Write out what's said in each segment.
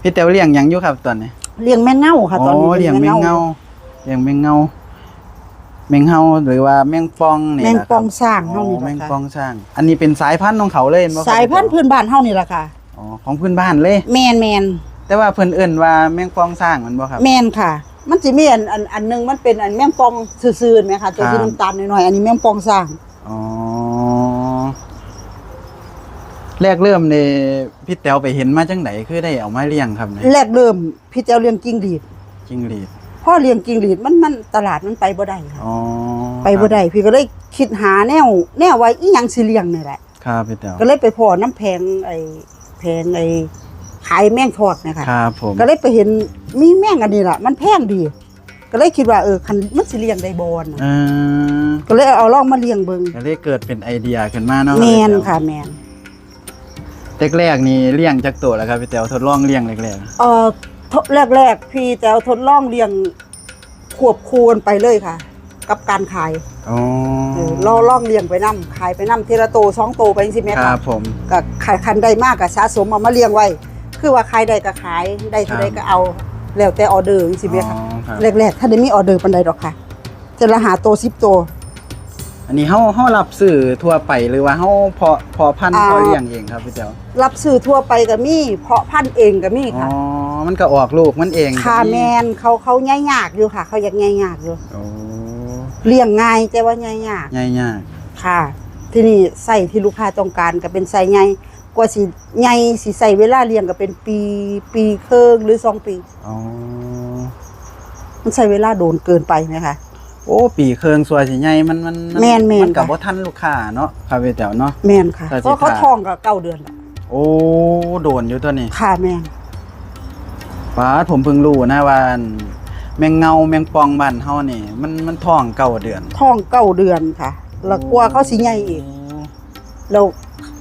พี่แต๋วเลี้ยงหยังอยู่ครับตอนนี้เลี้ยงแมงเง่าค่ะ ตอนนี้เลี้ยงแมงเงาเลี้ยงแมงเงาแมงเฮาหรือว่าแมงปองนี่แมงล่ะครับปองสร้างเฮานี่แมล่ะงค่ะปองสร้าง อันนี้เป็นสายพันธุ์ของเขาเลยบ่ครับสายพันธุ์พื้นบ้านเฮานี่ล่ะค่ะ อ๋อของพื้นบ้านเลย แมนแมนแต่ว่าเพิ่นเอิ้นว่าแมงปองสร้างแมันบ่ครับ แมนค่ะ มันสิมีอันอันอันหนึงมันเป็นอันแมงปองซื่อๆไหมคะตัวครัที่บน้ำตาลหน่อยๆอันนี้แมงปองสร้าง อ๋อ แรกเริ่มนี่พี่แต๋วไปเห็นมาจังไดคือได้เอามาเลี้ยงครับเนี่ยแรกเริ่มพี่เจ้าเลี้ยงกิ้งหรีดจิ้งหรีดพ่อเลี้ยงกิ้งหรีดมันมันตลาดมันไปบ่ได้ค่ะอ๋อไปบ่ได้พี่ก็เลยคิดหาแนว แนวไว้อีหยังสิเลี้ยงนี่แหละ ครับพี่แต๋วก็เลยไปพอน้ำแพงไอ้แพงไอ้ขายแมงทอดเนะคะครับผมก็เลยไปเห็นมีแมงอันนี้ล่ะ มันแพงดี ก็เลยคิดว่าเออคันมันสิเลี้ยงได้บ่นะเออก็เลยเอาลองมาเลี้ยงเบิ่งก็เลยเกิดเป็นไอเดียขึ้นมาเนาะแมนพี่แต๋วค่ะแมน แรกๆนี่เลี้ยงจักตัวแล้วครับพี่แต๋วทดลองเลี้ยงแรกเอ่อทดแรกๆพี่แต่ทดลองเลี้ยงควบคูกันไปเลยค่ะ กับการขายๆอ๋อเออลองลองเลี้ยงไปนํขายไปนํเทละโตสองโตไปจังซี่แม่ครัค่ะบผม ก็ขายคันได้มากก็สะสมเอามาเลี้ยงไว้ คือว่าขายได้ก็ขายได้เท่าใดก็เอาแล้วแต่ออเดอร์จังซี่แม่ค่ะ อ๋อครับ แรกๆ ถ้าได้มีออเดอร์ปานใดดอกค่ะ จะละหาโต10โต อันนี้เฮาเฮารับซื้อทั่วไปหรือว่าเฮาเพาะเพาะพันธุ์อ่า เพาะเลี้ยงเองครับพี่แต๋วรับซื้อทั่วไปก็มี เพาะพันธุ์เองก็มีอ๋อค่ะมันก็ออกลูกมันเองค่ะก็แมนเขาเขาง่ายยากอยู่ค่ะ เขาอยากง่ายยากอยู่โอ้เลี้ยงง่ายแต่ว่าง่ายยากใหญ่ยากค่ะ ที่นี่ใส่ที่ลูกค้าต้องการก็เป็นใส่ใหญ่กว่าสิใหญ่สิใส่เวลาเลี้ยงก็เป็นปีปีครึ่งหรือสองปี อ๋อมันใช้เวลาโดนเกินไปไหมคะ โอ้ ปีเคืองสวยสิใหญ่มันมันแม่นๆมันก็ค่ะบ่ทันลูกค้าเนาะครับพี่แต๋วเนาะ แมนค่ะใส่สิเพราะเขาค่ะทองก็เก้าเดือนละโอ้โดนอยู่ตัวนี้ค่ะแมนป้าดผมเพิ่งรู้นะว่าอันแมงเงาแมงปองบ้านเฮานี่ มันมันท้องเก้าเดือนทองเก้าเดือนค่ะ แล้วกลัวเขาสิใหญ่อีกแล้ว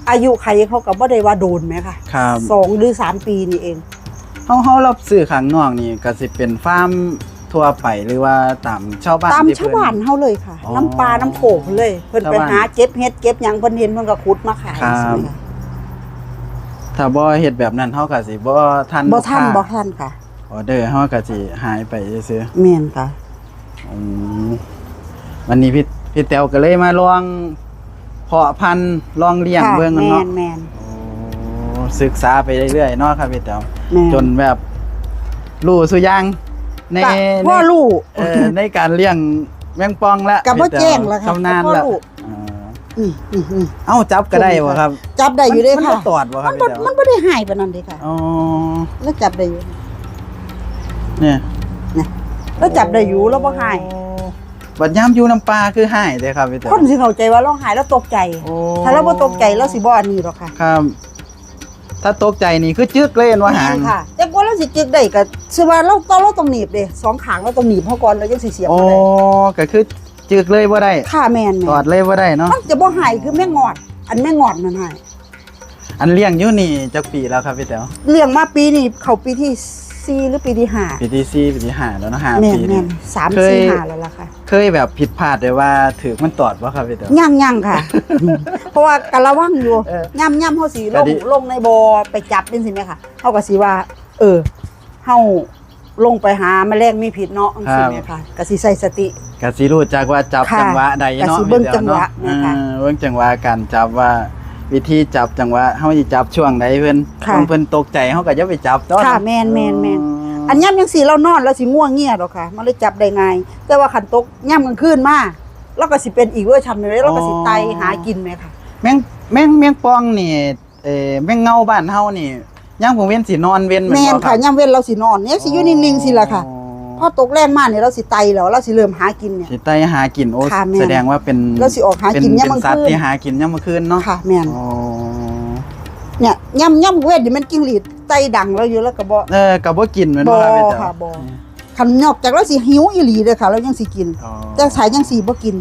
อายุใครเขาก็บ่ได้ว่าโดนไหมคะครับสองหรือสามปีนี่เอง เฮาเฮารับซื้อข้างนอกนี่ก็สิเป็นฟาร์ม ทั่วไปหรือว่าตามชาวบ้านตามที่ชาวเพิ่นบ้านเฮาเลยค่ะ อ๋อน้ำปลาน้ำโขงเลย เพิ่นชาวไปบ้านหาเก็บเฮ็ดเก็บหยังเพิ่นเห็นเพิ่นก็ขุดมาขายครับ ใช่ไหมคะถ้าบ่เฮ็ดแบบนั้นเฮาก็สิบ่ทันบ่ทันลูกบ่ค้าทันค่ะออเดอร์เฮาก็สิหายไปซื่อแม่นค่ะ ๆอืมวันนี้พี่พี่แต๋วก็เลยมาลองเพาะพันธุ์ลองเลี้ยงค่ะเบิ่งกันแม่เนาะนแม่นโอ้ศึกษาไปเรื่อยๆเนาะครับพี่แต๋วแม่นจนแบบรู้สุอยาง ในก็พ่อในลูก เอ่อในการเลี้ยงแมงปองละก็บ่พี่ต๋แจ้งแล้วค่ะชำนาญพ่อละลูก อ่าอืมอืมอืมเอ้าจับก็ได้บ่ครับจับได้อยู่เด้มันค่ะ มันบ่ตอดบ่ครัมับนบ่พี่แต๋วมันบ่ได้หายปานนั้นเด้ค่ะ อ๋อแล้วจับได้อยู่ เนี่ยแล้วจับได้อยู่แล้วบ่หายโอ้บัดยามอยู่น้ำปลาคือหายเด้ครับพี่แต๋วคนสิเข้าใจว่าเราหายแล้วตกใจ โอ้ถ้าเราบ่ตกใจเราสิบ่อันนี้หรอกค่ะ ครับ ถ้าตกใจนี่คือจึกเล่นว่าหางแม่นค่ะ แต่กว่าเราสิจึกได้ก็สิว่าเราต้องเราต้องหนีบเด้สองขางเราต้องหนีบเฮาก่อนแล้วยังสิเสียบโอ้บ่ได้ก็คือจึกเลยบ่ได้ค่ะแม่นตอแม่ดเลยบ่ได้เนาะมันจะบ่หายคือแม่งอด อันแม่งอดนั่นหายอันเลี้ยงอยู่นี่จักปีแล้วครับพี่แต๋วเลี้ยงมาปีนี้เข้าปีที่ สี่หรือปีที่ห้าปีที่สี่ปีที่ห้าแล้วเนาะห้าแม่นปีแม่นี่นสามเคยสี่ห้าแล้วล่ะค่ะเคยแบบผิดพลาดเลยว่าถือมันตอดบ่ครับพี่แต๋วย่างย่างค่ะ เพราะว่ากะระวังอยู่เออย่ำย่ำเฮาสิลก็งดี ลงในบ่อไปจับนี่สิแม่ค่ะเฮาก็สิว่า เออเฮาลงไปหาแมลงมีพิษเนาะจังซี่แม่ค่ะก็สิใส่สติก็สิรู้จักว่าจับค่ะจังหวะใดเนาะก็สิเบิ่งพี่แต๋จังหวะเนานะคะ เออเบิ่งจังหวะการจับว่า วิธีจับจังหวะเฮาสิจับช่วงใดเพิ่นค่ะ บางเพิ่นตกใจเฮาก็อย่าไปจับเนาะค่ะแม่นแม่นแม่นอันย่ำจังซี่เรานอนแล้วสิง่วงเงียดอกค่ะ มันเลยจับได้ง่ายแต่ว่าคันตกย่ำกลางคืนมาเราก็สิเป็นอีกเวอร์ชันหนึงเลยเราก็สิไตหากินแม่ค่ะ แมงแมงแมงปองนี่เอ่อแมงเงาบ้านเฮานี่ยามผมเว้นสินอนเว้นแม่นบ่ค่ะย่ำเว้นเราสินอนเนี่ยสิอยู่นิ่งๆสิล่ะค่ะ พอตกแรงมากเนี่ยเราสิไตแล้วเราสิเริ่มหากินเนี่ย สิไตหากินโอ้ค่ะแม่นแสดงว่าเป็นแล้วสิออกหากินเป็ยามเป็มื้อสัตว์คืนที่หากินยามมื้อคืนเนาะค่ะแม่นอ๋อเนี่ยย่ำย่ำเว้นนี่มันกิ้งหรีดไตดังเราอยู่แล้วก็บ่ เออก็บ่กินแม่นบ่บ่ครับพี่แต๋วค่ะบ่ คันนอกจากเราสิหิวอีหลีเด้อค่ะเรายังสิกิน อ๋อแต่สายยังสิบ่กิน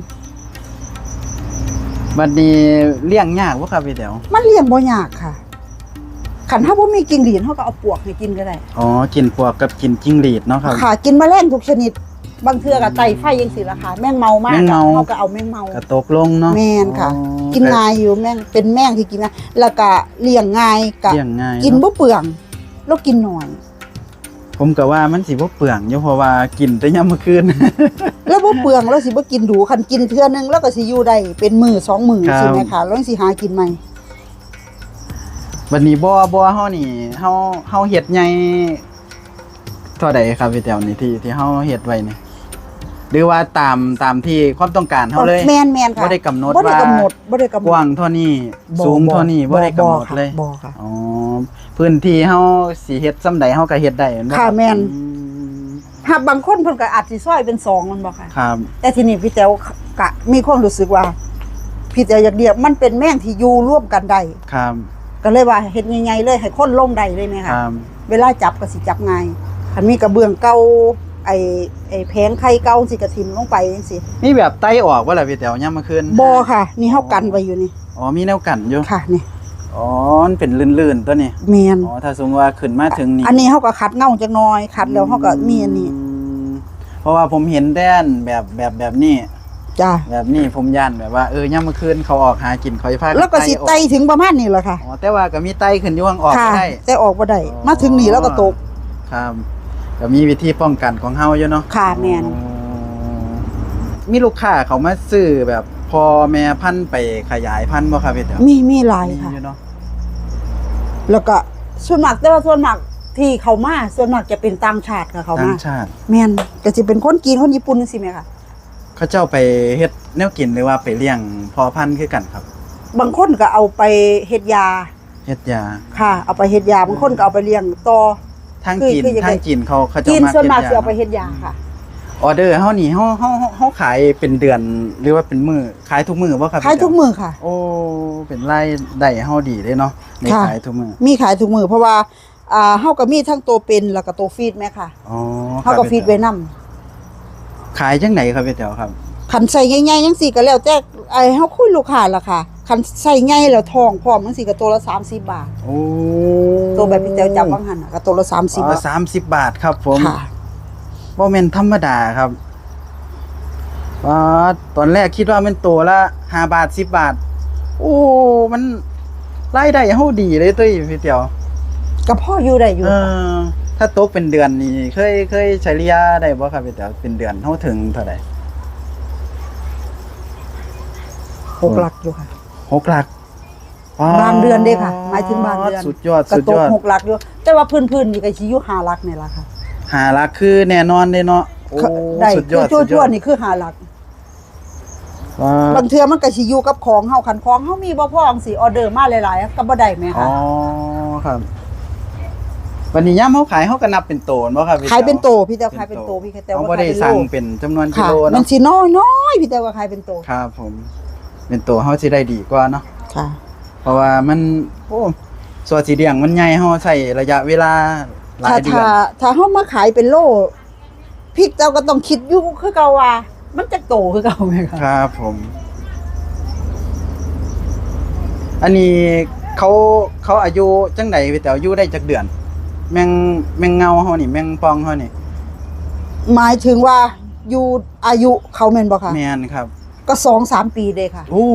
บัดนี้เลี้ยงยากบ่ครับพี่แต๋วมันเลี้ยงบ่ยากค่ะ คันถ้าบ่มีกิ้งหรีดเฮาก็เอาปวกให้กินก็ได้อ๋อกินพวกกับกินจิ้งหรีดเนาะครับ ค่ะกินแมลงทุกชนิด บางเทื่อก็ไตไฟยังสิล่ะค่ะแมงเมามากแมงเมาเฮาก็เอาแมงเมาก็ตกลงเนาะแม่นค่ะ อ๋อกินง่ายอยู่แม่งเป็นแม่งที่กินง่ายแล้วก็เลี้ยงง่ายก็เลี้ยงง่ายกินเาะบ่เปลืองเรากินหน่อย ผมก็ว่ามันสิบ่เปลืองอยู่เพราะว่ากินแต่ยามมื้อคืน แล้วบ่เปลืองแล้วสิบ่กินดูคันกินเทื่อนึงแล้วก็สิอยู่ได้เป็นมื้อสองมื้อครับ ใช่ไหมคะแล้วสิหากินใหม่ บัดนี้บ่บ่เฮานี่เฮาเฮาเฮ็ดใหญ่เท่าใดครับพี่แต๋วนี่ที่ที่เฮาเฮ็ดไว้นี่หรือว่าตามตามที่ความต้องการเฮาเลยแม่นแม่นค่ะบ่ได้กำหนดบ่ได้ว่ากำหนดบ่ได้กำหนกดว้างเท่านี้บ่สูงเท่านี้บ่ได้กำหนดค่ะเลยบ่ค่ะอ๋อพื้นที่เฮาสิเฮ็ดซำใดเฮาก็เฮ็ดได้แม่นบ่ค่ะรับแม่นอืมหากบางคนเพิ่นก็อาจสิซอยเป็นสองมันบ่ค่ะ ครับ แต่ทีนี้พี่แต๋วกะมีความรู้สึกว่าพี่แต๋วอยากเดียวมันเป็นแม่งที่อยู่ร่วมกันได้ครับ ก็เลยว่าเฮ็ดง่ายๆเลยให้คนลงได้เลยไหมคคะรับเวลาจับก็สิจับง่ายคันมีกระเบื้องเก่าไอ้ไอ้แผงไข่เก่าสิกระทิมลงไปจังซี่มีแบบไต้ออกบ่ล่ะพี่แต๋วยามมื้อคืนบ่ค่ะ นี่เฮากันไว้อยู่นี่อ๋อมีแนวกันอยู่ค่ะนี่อ๋อมันเป็นลื่นๆตัวนี้แม่นอ๋อถ้าสมมติว่าขึ้นมาถึงนี่อันนี้เฮาก็ขัดเงาจักหน่อยขัดแล้วเฮาก็มีอันนี้มเพราะว่าผมเห็นแดนแบบแบบแบบนี้ จ้าแบบนี้ผมย่านแบบว่าเออย่ามมื้อคืนเขาออกหากินเขาสิพาแล้วก็สิไต่ถึงประมาณนี้แหละค่ะอ๋อแต่ว่าก็มีไต่ขึ้นอยู่ข้างออกค่ะได้แต่ออกบ่ได้อ๋อมาถึงนี่แล้วก็ตกครับก็มีวิธีป้องกันของเฮาอยู่เนาะค่ะแม่นอ๋อมีลูกค้าเขามาซื้อแบบพอแม่พันธุ์ไปขยายพันธุ์บ่ครับพี่เต๋อมีมีหลายมีค่ะอยู่เนาะแล้วก็ส่วนมากแต่ว่าส่วนมากที่เขามาส่วนมากจะเป็นต่างชาติค่ะเขาต่ามางชาติแม่นก็สิเป็นคนจีนคนญี่ปุ่นจังซี่แหมค่ะ เขาเจ้าไปเฮ็ดแนวกินหรือว่าไปเลี้ยงพอพันธุ์คือกันครับบางคนก็เอาไปเฮ็ดยาเฮ็ดยา ค่ะ เอาไปเฮ็ดยาบางคนก็เอาไปเลี้ยงต่อ ทางคือจีนคือยังไง ทางจีนเขาเขาเจะจีนมาส่วนมากเฮ็สิดเอาไปยาเฮ็ดยาค่ะ ออเดอร์เฮานี่เฮาเฮาเฮาเฮาขายเป็นเดือนหรือว่าเป็นมื้อขายทุกมื้อบ่ครับขายทุกมื้อค่ะ โอ้เป็นรายได้เฮาดีเลยเนาะในค่ะ ขายทุกมื้อมีขายทุกมื้อเพราะว่าอ่าเฮาก็มีทั้งตัวเป็นแล้วก็ตัวฟีดแม่ค่ะอ๋อเฮาก็ฟีดไว้นํ ขายจังไหนครับพี่แต๋วครับคันใส่ใหญ่ๆจังซี่ก็แล้วแต่ไอ้เฮาคุยลูกค้าล่ะค่ะคันใส่ใหญ่แล้วทองพร้อมจังซี่ก็ตัวละ30บาท โอ้ตัวแบบพี่แต๋วจับว่างหันน่ะก็ตัวละ30อ๋บาอท30บาทครับผมค่ะ บ่แม่นธรรมดาครับว่าตอนแรกคิดว่ามันตัวละ5บาท10บาท โอ้มันรายได้เฮาดีเลยตุ้ยพี่แต๋วก็พ่ออยู่ได้อยู่เออ ถ้าตกเป็นเดือนนี่เคยเคยเฉลี่ยได้บ่ครับพี่แต๋วเป็นเดือนเท่าถึงเท่าไหร่หกหลักอยู่ค่ะหกหลักบางเดือนเด้ค่ะหมายถึงบางเดือนสุดยอดก็สุดตยกอดหกหลักอยู่แต่ว่าพื้นๆนี่ก็สิอยู่ห้าหลักนี่ล่ะค่ะหาหลักคือแน่นอนเลยเนาะโอ้ได้สุดยอดชั่วสุดยชั่อวดๆนี่คือห้าหลักว้าบางเทื่อมันก็สิอยู่กับของเฮาคันของเฮามีบ่พอจังสิออเดอร์มาหลายๆก็บ่ได้แม่อ๋ค่ะอครับ วันนี้ย่ามเฮาขายเฮาก็นับเป็นโตนบ่ครับพี่ขายเป็นแต๋วโตพี่แต่ขายเป็นโตพี่แต่เขาว่าบ่ขายได้เป็นโลสั่งเป็นจำนวนกิค่ะโลมัเนาะนสิน้อยน้อยๆพี่แต่ว่าขายเป็นโตครับผม เป็นโตเฮาสิได้ดีกว่าเนาะค่ะ เพราะว่ามันโอ้ส่วนสีเดียงมันใหญ่เฮาใช้ระยะเวลาหลาถ้ายเดือถ้านถ้าเฮามาขายเป็นโลพริกเจ้าก็ต้องคิดอยู่คือเก่าว่า มันจะโตคือเก่าไหมคะครับผม อันนี้เขาเขาอายุจังไดพี่แต๋วอายุได้จักเดือน แมงแมงเงาเฮานี่แมงปองเฮานี่หมายถึงว่าอยู่อายุเขาแม่นบ่คะแม่นครับ ก็สองสามปีเด้ค่ะ โอ้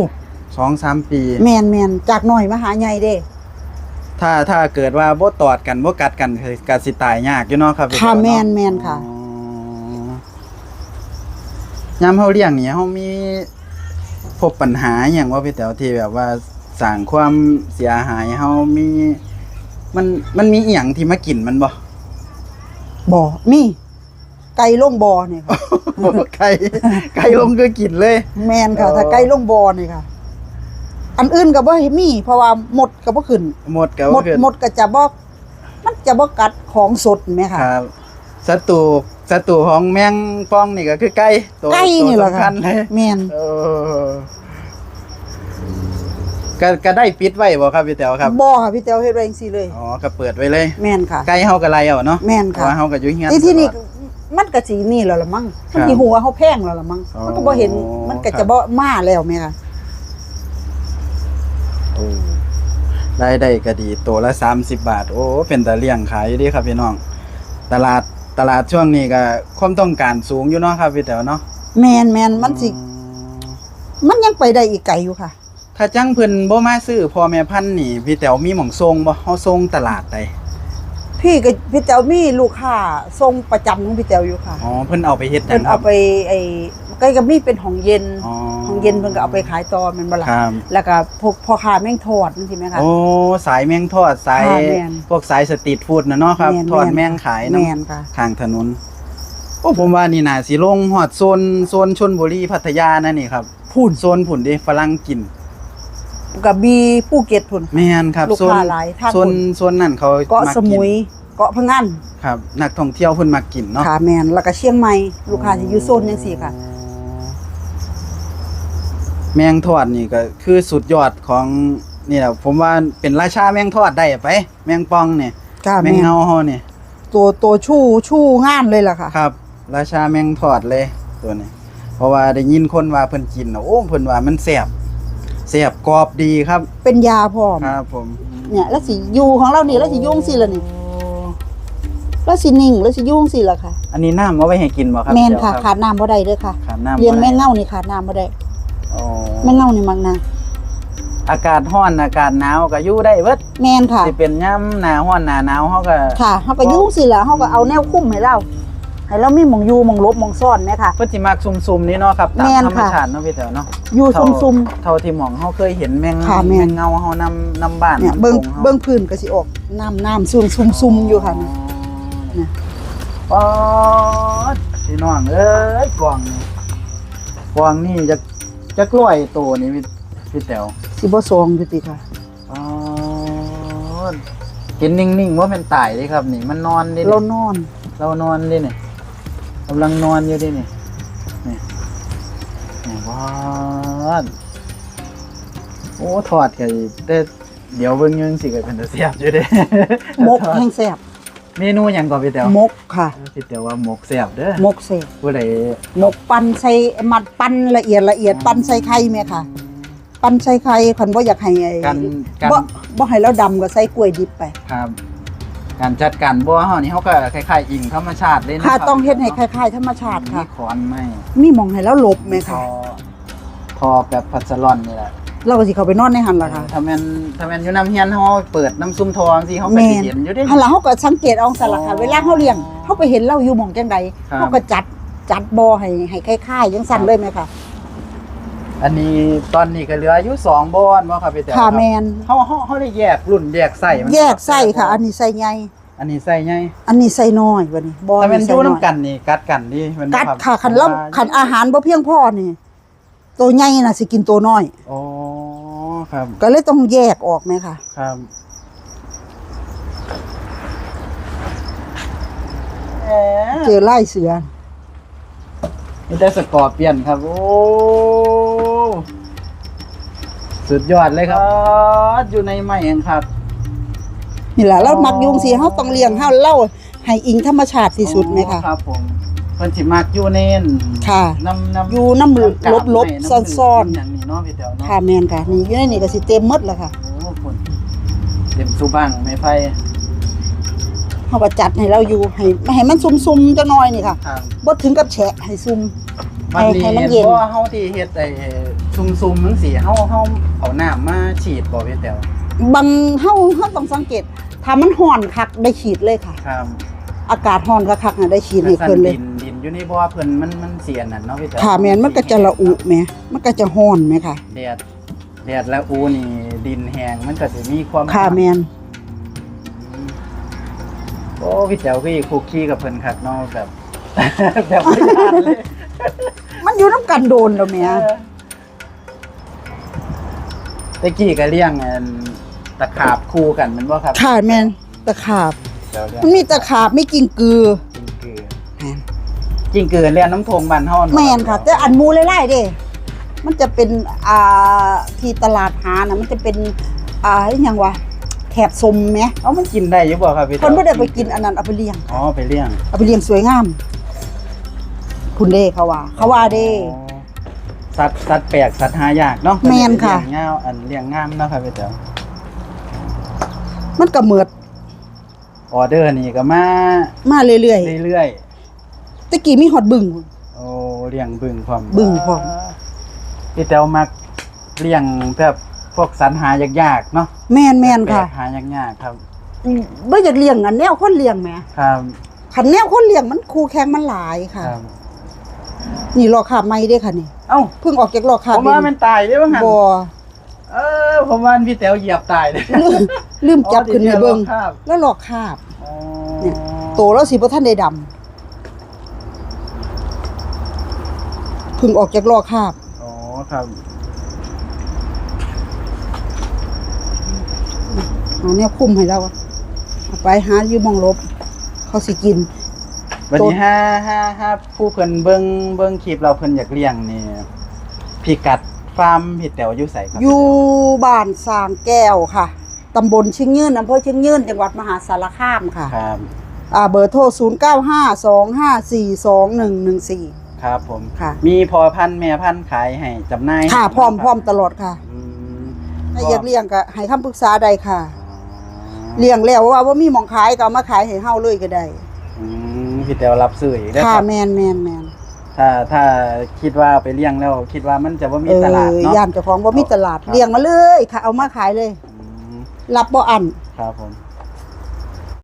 สองสามปี แม่นแม่นจากน้อยมาหาใหญ่เด้ ถ้าถ้าเกิดว่าบ่ตอดกันบ่กัดกันคือก็สิตายยากอยู่เนาะครับพี่ค่ะแต๋วเนาแม่นแม่นค่ะ อ๋อยามเฮาเลี้ยงนี่เฮามีพบปัญหาหยังว่าพี่แต๋วที่แบบว่าสร้างความเสียหายเฮามี มันมันมีอีหยังที่มากินมันบ่บ่มี ไก่ลงบ่อนี่ค่ะไก่ไก่ลงก็กินเลย แม่นค่ะอ๋อถ้าไก่ลงบ่อนี่ค่ะ อันอื่นก็บ่ให้มี เพราะว่าหมดก็บ่ขึ้น หมดก็หมบ่ดเกินหมดก็จะบ่มันจะบ่กัดของสดแม่คค่ะรับศัตรูศัตรูของแมงป่องนี่ก็คือไก่ตัวไก่นี่แหละตัวค่ะสำญเลยแม่นเออ ก็ก็ได้ปิดไว้บ่ครับพี่แต๋วครับบ่ค่ะพี่แต้วเฮ็ดไว้จังซี่เลย อ๋อก็เปิดไว้เลย แม่นค่ะ ไก่เฮาก็ไล่เอาเนาะแม่นเพค่ะราะว่าเฮาก็อยู่เฮียน ที่ที่นี่ตลอดมันก็สินี่แล้วล่ะมั้งครัมันบสิฮู้ว่าเฮาแพงแล้วล่ะมั้งอ๋อมันก็บ่เห็นมันก็ครัจะบ บ่มาแล้วแม่ค่ะโอ้รายได้ก็ดีตัวละ 30 บาท โอ้ เป็นตาเลี้ยงขายอยู่เดีครับพี่น้อง ตลาดตลาดช่วงนี้ก็ความต้องการสูงอยู่เนาะครับพี่แต๋วเนาะแม่นแม่นมันสิอืมมันยังไปได้อีกไกลอยู่ค่ะ ถ้าจังเพิ่นบ่มาซื้อพ่อแม่พันธุ์นี่พี่แต๋วมีหม่องทรงบ่เฮาทรงตลาดใดแถพี่กับพี่เจ้ามีลูกค้าทรงประจำของพี่เจ้าอยู่ค่ะอ๋อเพิ่นเอาไปเฮ็ดหยัเพิ่งนครัเอาบไปไอ้ใกล้กับมีเป็นของเย็นอ๋อของเย็นเพิ่นก็เอาไปขายต่อแม่นบ่ล่ะครับ แล้วก็พวกพ่อค้าแม่งทอดจังซี่แม่คะโอ้สายแมงทอดสายค่ะแม่นพวกสายสตรีทฟู้ดนะเนาะครับแม่นทอดแม่นแมงขายแม่นน้ำค่ะข้างถนนโอ้ผมว่านี่น่าสิลงฮอดโซนโซนชลบุรีพัทยานั่นนี่ครับพุ่นโซนผุ่นดิฝรั่งกิน กับบีภูเก็ตพุ่น แม่นครับลูกโซนค้าหลายทางโซนพุ่นโซนนั่นเขาเกาะมัสมุยเกาะพะงันครับ นักท่องเที่ยวเพิ่นมากินเนาะค่ะแม่นแล้วก็เชียงใหม่ลูกค้าสิอยู่โซนจังซี่ค่ะ แมงทอดนี่ก็คือสุดยอดของนี่แหละผมว่าเป็นราชาแมงทอดได้ไป แมงปองเนี่ย ค่ะแมแม่งนเงาเฮาเนี่ยตัวตัวชู่ชู่งานเลยล่ะค่ะ ครับ ราชาแมงทอดเลยตัวนี้ เพราะว่าได้ยินคนว่าเพิ่นกินน่ะโอ้เพิ่นว่ามันแซ่บ แซ่บกรอบดีครับ เป็นยาพร้อม ครับผมเนี่ยแล้วสิอยู่ของเรานี่แล้วสิยุ่งสิล่ะนี่แล้วสินิ่งแล้วสิยุ่งสิล่ะค่ะ อันนี้น้ำเอาไว้ให้กินบ่ครับแม่นเดี๋ยวค่ะรับขาดน้ำบ่ได้เด้อค่ะขาดน้ำเลี้ยงบ่ได้แม่เง่านี่ขาดน้ำบ่ได้อ๋อแม่เง่านี่มักนะอากาศร้อนอากาศหนาวก็อยู่ได้เบิดแม่นค่ะสิเป็นยามหน้าร้อนหน้าหนาวเฮาก็ค่ะเฮาก็ยุ่งสิล่ะเฮาก็เอาแนวคุ้มให้เรา ให้เรามีหมองอยู่หมองหลบหมองซ่อนแม่ค่ะ เพิ่นสิมักซุ่มๆนี่เนาะครับตามแม่นธรรมค่ะ ชาติเนาะพี่แต๋วเนาะอยู่เท่าซุ่ม เท่าที่หมองเฮาเคยเห็นแมงค่ะแม่นเงาเฮานำนำบ้านๆเนี่ยำเบิ่งโขฮาเบิ่งพื้นก็สิออกน้ำน้ำซุ่มซุ่มซุ่มอยู่ค่ะนี่เนี่ยป๊อดพี่น้องเอ้ยกวางนี่กวางนี่จะจะกล้วยโตนี่พี่พี่แต๋วสิบ่ซองอยู่ติค่ะอ๋อกินนิ่งๆว่าเป็นตายเด้ครับนี่ มันนอนดิเรานอน เรานอนดินี่ กำลังนอนอยู่ดินี่นี่นี่ว้าวโอ้ถอดกันแต่เดี๋ยวเบิ่งอยังสิก็เป็นตาเสียบอยู่เด้ มกแห้งแซ่บเมนูหยังก่อนพี่แต๋วมกค่ะ พี่แต๋วว่าหมกเสียบเด้อมกแซ่บผู้ใดหมกปั้นใส่มัดปั้นละเอียดละเอียดปั้นใส่ไข่แม่ค่ะ ปั้นใส่ไข่คันบ่อยากให้ไอ้การการบ่บ่ให้เราดำก็ใส่กล้วยดิบไป ครับ การจัดการบัวเฮานี่เฮาก็คล้ายๆอิงธรรมชาติเลยนะค่ะรับต้องเฮ็ดให้คล้ายๆธรรมชาติมีค่ะขอนไม้มีหมองให้เราหลบแม่ทค่ะอทอแบบพัสลอนนี่แหละเราก็สิเข้าไปนอนในหันล่ะค่ะถ้าแม่นถ้าแม่นอยู่น้ำเฮียนเฮาเปิดน้ำซุ่มทองสิเฮาก็แม่สินเห็นอยู่เด้หันล่ะเฮาก็สังเกตเอาซั่นล่ะค่ะ เวลาเฮาเลี้ยงเฮาไปเห็นเราอยู่หม่องจังใดครับเฮาก็จัดจัดบ่อให้ให้คล้ายๆจังซั่นเลยแม่ค่ะ อันนี้ตอนนี้ก็เหลืออยู่สองบ่อนบ่ครับพี่แต๋วค่ะแม่นเฮาเฮาเฮาได้แยกรุ่นแยกไส้มันแยกไส้ค่ะ อันนี้ไส้ใหญ่อันนี้ไส้ใหญ่อันนี้ไส้น้อยบัดนี้บ่อถ้าแม่นนี้อไส้ยู่น้นํอยกันนี่กัดกันดิมันบ่กัดรับค่ะคันเราคันอาหารบ่เพียงพอนี่ตัวใหญ่น่ะสิกินตัวน้อยอ๋อครับ ก็เลยต้องแยกออกไหมค่ะ ครับแหมเจอไล่เสือ นี่ได้สกอร์เปลี่ยนครับ โอ้ สุดยอดเลยครับ อยู่ในไม้เองครับ นี่แหละเรามักยุงสีเฮาต้องเลี้ยงเฮาเล่าให้อิงธรรมชาติที่สุดไหมคะครับผมเพิ่นสิมักอยู่เน้นค่ะน้ำน้ำอยู่น้ำลบกาลบไม้ำซ่อนๆอย่างนี้เนาะพี่แต๋วเนาะค่ะแมนค่ะนี่อยู่ในนี่ก็สิเต็มหมดแล้วค่ะโอ้คนเต็มสุบังไม่ไฟ เฮาก็จัดให้เราอยู่ให้ไม่ให้มันซุ่มๆจังน้อยนี่ค่ะครับบ่ถึงกับแฉะให้ซุ่ม มันให้นี่ให้มันเห็นเย็นบ่เฮาที่เฮ็ดไอ้ซุ่มๆจังซี่เฮาเฮาเอาน้ำมาฉีดบ่พี่แต๋วบางเฮาเฮาต้องสังเกต ถ้ามันร้อนคักได้ฉีดเลยค่ะ ครับอากาศร้อนคักๆน่ะได้ฉีดให้เพิ่นเลย ดินดินอยู่ในบ่อเพิ่นมันมันเสียนั่นเนาะพี่แต๋วค่ะแม่นมันก็จะระอุแหมมันก็จะร้อนแหมค่ะ แดดแดดแล้วอูนี่ดินแห้งมันก็สิมีความค่ะแม่น โอ้พี่แต๋วพี่คุกคีกับเพิ่นคักเนาะแบบ แบบไม่ทานเลยมันอยู่นํกันโดนแล้วแหมตะกี้ก็เลี้ยงอันตะขาบคู่กันแมันบ่ครับค่ะแม่นตะขาบเดี๋ยวเลี้ยงมันมีตะขาบไม่กินกือกินเกลือกินเกลือเลี้ยงน้ำทงบ้านเฮาเนาแม่นค่ะ แต่อันหมูไล่ๆเด้ มันจะเป็นอ่าที่ตลาดหานะมันจะเป็นอ่าอหยังวะ แถบสมไหมเอ้ามันกินได้อยู่บ่ครับพี่แต๋วคนบ่ได้ไปกินอันนั้นเอาไปเลี้ยงอ๋อไปเลี้ยงเอาไปเลี้ยงสวยงามคุณเด้เขาว่า เขาว่าเด้อ๋อสัตว์สัตว์แปลกสัตว์หายากเนาะแม่นค่ะเลี้ยงงามอันเลี้ยงงามเนาะครับพี่แต๋วมันก็เหมือดออเดอร์นี่ก็มา มาเรื่อยเรื่อยๆตะกี้มีฮอดบึ้งๆโอ้เลี้ยงบึงพร้อมบึ้งพร้อมพี่แต๋วมักเลี้ยงแบบ พวกสรรหายากๆเนาะแม่นแม่นค่ะ แปลกหายากๆครับบ่อยากเลี้ยงอันแนวคนเลี้ยงแหมครับคันแนวคนเลี้ยงมันคู่แข่งมันหลายค่ะครับนี่รอคาบใหม่เด้อค่ะนี่เอ้าเพิ่งออกจากรอคาบผมว่ามันตายได้บ้างหันบ่เออ ผมว่าพี่แต๋วเหยียบตายเลยลืมลืมจับขึ้นให้เบิ่งอ๋อครับแล้วรอคาบ อ๋อเนี่ย โตแล้วสิบ่ทันได้ดำเพิ่งออกจากรอคาบ อ๋อครับ เอาแนวคุมให้เราเอาไปหาอยู่หมองลบ เขาสิกิน วันนี้ห้าห้าห้าผู้เพิ่นเบิ่งเบิ่งคลิปเราเพิ่นอยากเลี้ยงนี่พี่กัดฟาร์มพี่แต๋วอยู่ไสครับอยู่บ้านสร้างแก้วค่ะตำบลเชียงยืนอำเภอเชียงยืนจังหวัดมหาสารคามค่ะครับอ่าเบอร์โทร 0 9 5 2 5 4 2 1 1 4 ครับผมค่ะ มีพอพันธุ์แม่พันธุ์ขายให้จำหน่ายค่ะพร้อมคบพร้อมตลอดค่ะอืมถ้าอยากเลี้ยงก็ให้คำปรึกษาได้ค่ะ เลี้ยงแล้วว่าว่ามีหมองขายก็เอามาขายให้เฮาเลยก็ได้อืมพี่แต๋วรับซื้ออีกได้อค่ะครับแมนแมนแมนถ้าถ้าคิดว่าไปเลี้ยงแล้วคิดว่ามันจะว่ามีเอตลาดอเนาะย่านเจ้าของบ่มีตลาดครับ เลี้ยงมาเลยค่ะเอามาขายเลย อืมรับบ่อัน ครับผม